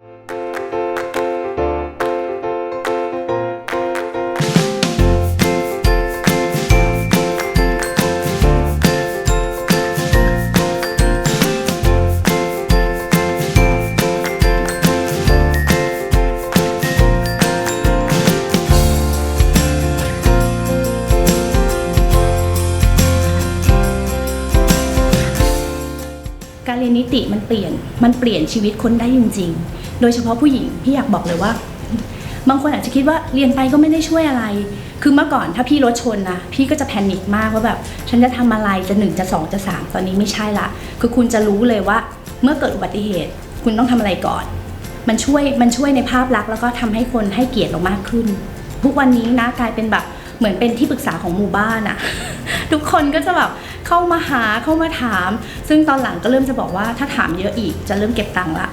you. การเรียนนิติมันเปลี่ยนมันเปลี่ยนชีวิตคนได้จริง ๆ โดยเฉพาะผู้หญิงพี่อยากบอกเลยว่า บางคนอาจจะคิดว่าเรียนไปก็ไม่ได้ช่วยอะไร คือเมื่อก่อนถ้าพี่รถชนนะพี่ก็จะแพนิคมากว่าแบบฉันจะทำอะไรจะหนึ่งจะสองจะสามตอนนี้ไม่ใช่ละคือคุณจะรู้เลยว่าเมื่อเกิดอุบัติเหตุ คุณต้องทำอะไรก่อน มันช่วยมันช่วยในภาพลักษณ์แล้วก็ทำให้คนให้เกียรติเรามากขึ้น ทุกวันนี้นะกลายเป็นแบบเหมือนเป็นที่ปรึกษาของหมู่บ้านอะทุกคนก็จะแบบ เข้ามาหาเข้ามาถาม ซึ่งตอนหลังก็เริ่มจะบอกว่าถ้าถามเยอะอีกจะเริ่มเก็บตังค์ละ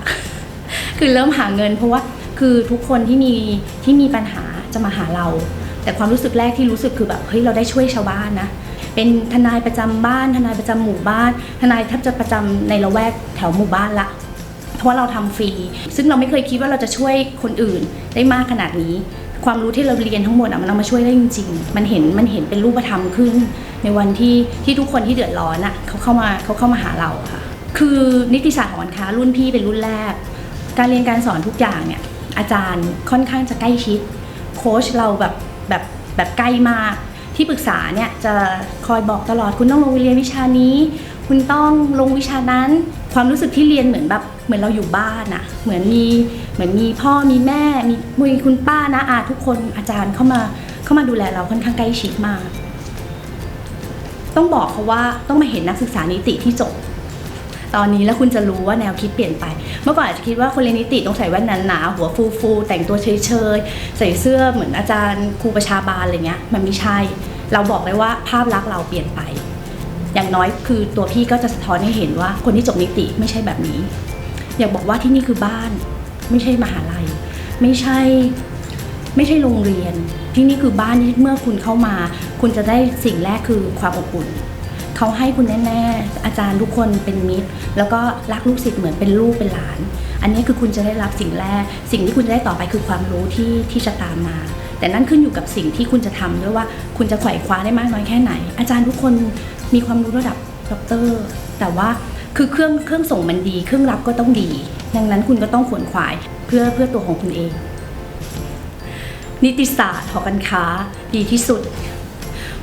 คือเริ่มหาเงิน เพราะว่าคือทุกคนที่มีที่มีปัญหาจะมาหาเรา แต่ความรู้สึกแรกที่รู้สึกคือแบบเฮ้ยเราได้ช่วยชาวบ้านนะเป็นทนายประจำบ้าน ทนายประจำหมู่บ้าน ทนายแทบจะประจำในละแวกแถวหมู่บ้านละเพราะว่าเราทำฟรี ซึ่งเราไม่เคยคิดว่าเราจะช่วยคนอื่นได้มากขนาดนี้ ความรู้ที่เราเรียนทั้งหมดอะมันเอามาช่วยได้จริง ๆ มันเห็นมันเห็นเป็นรูปธรรมขึ้น ในวันที่ที่ทุกคนที่เดือดร้อนอะเขาเข้ามาเขาเข้ามาหาเราค่ะ คือนิติศาสตร์ของค้ารุ่นพี่เป็นรุ่นแรก การเรียนการสอนทุกอย่างเนี่ยอาจารย์ค่อนข้างจะใกล้ชิดโค้ชเราแบบแบบแบบใกล้มากที่ปรึกษาเนี่ยจะคอยบอกตลอดคุณต้องลงเรียนวิชานี้ คุณต้องลงวิชานั้น ความรู้สึกที่เรียนเหมือนแบบเหมือนเราอยู่บ้านอะเหมือนมีเหมือนมีพ่อมีแม่ มีมีคุณป้านะอาทุกคนอาจารย์เข้ามาเข้ามาดูแลเราค่อนข้างใกล้ชิดมาก ต้องบอกเขาว่าต้องมาเห็นนักศึกษานิติที่จบตอนนี้แล้วคุณจะรู้ว่าแนวคิดเปลี่ยนไป เมื่อก่อนอาจจะคิดว่าคนเรียนนิติต้องใส่แว่นหนาๆหัวฟูฟูๆแต่งตัวเฉยๆใส่เสื้อเหมือนอาจารย์ครูประชาบาลอะไรเงี้ย มันไม่ใช่ เราบอกเลยว่าภาพลักษณ์เราเปลี่ยนไป อย่างน้อยคือตัวพี่ก็จะสะท้อนให้เห็นว่าคนที่จบนิติไม่ใช่แบบนี้ อยากบอกว่าที่นี่คือบ้าน ไม่ใช่มหาลัย ไม่ใช่ไม่ใช่โรงเรียน ที่นี่คือบ้านที่เมื่อคุณเข้ามา คุณจะได้สิ่งแรกคือความอบอุ่นเขาให้คุณแน่ๆอาจารย์ทุกคนเป็นมิตร แล้วก็รักลูกศิษย์เหมือนเป็นลูกเป็นหลาน อันนี้คือคุณจะได้รับสิ่งแรก สิ่งที่คุณจะได้ต่อไปคือความรู้ที่ที่จะตามมา แต่นั่นขึ้นอยู่กับสิ่งที่คุณจะทำด้วยว่าคุณจะไขว่คว้าได้มากน้อยแค่ไหน อาจารย์ทุกคนมีความรู้ระดับด็อกเตอร์ แต่ว่าคือเครื่องเครื่องส่งมันดี เครื่องรับก็ต้องดี ดังนั้นคุณก็ต้องขวนขวายเพื่อเพื่อตัวของคุณเอง นิติศาสตร์หอการค้าดีที่สุด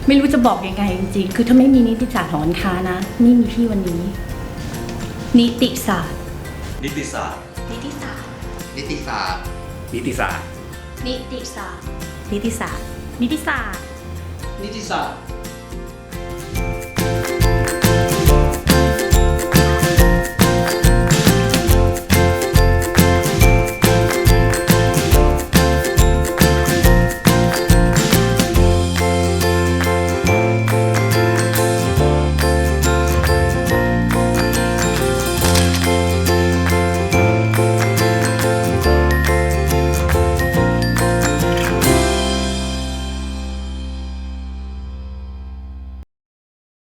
ไม่รู้จะบอกยังไงจริงๆ คือถ้าไม่มีนิติศาสตร์หอการค้านะไม่มีพี่วันนี้ นิติศาสตร์ นิติศาสตร์ นิติศาสตร์ นิติศาสตร์ นิติศาสตร์ นิติศาสตร์ นิติศาสตร์ นิติศาสตร์ นิติศาสตร์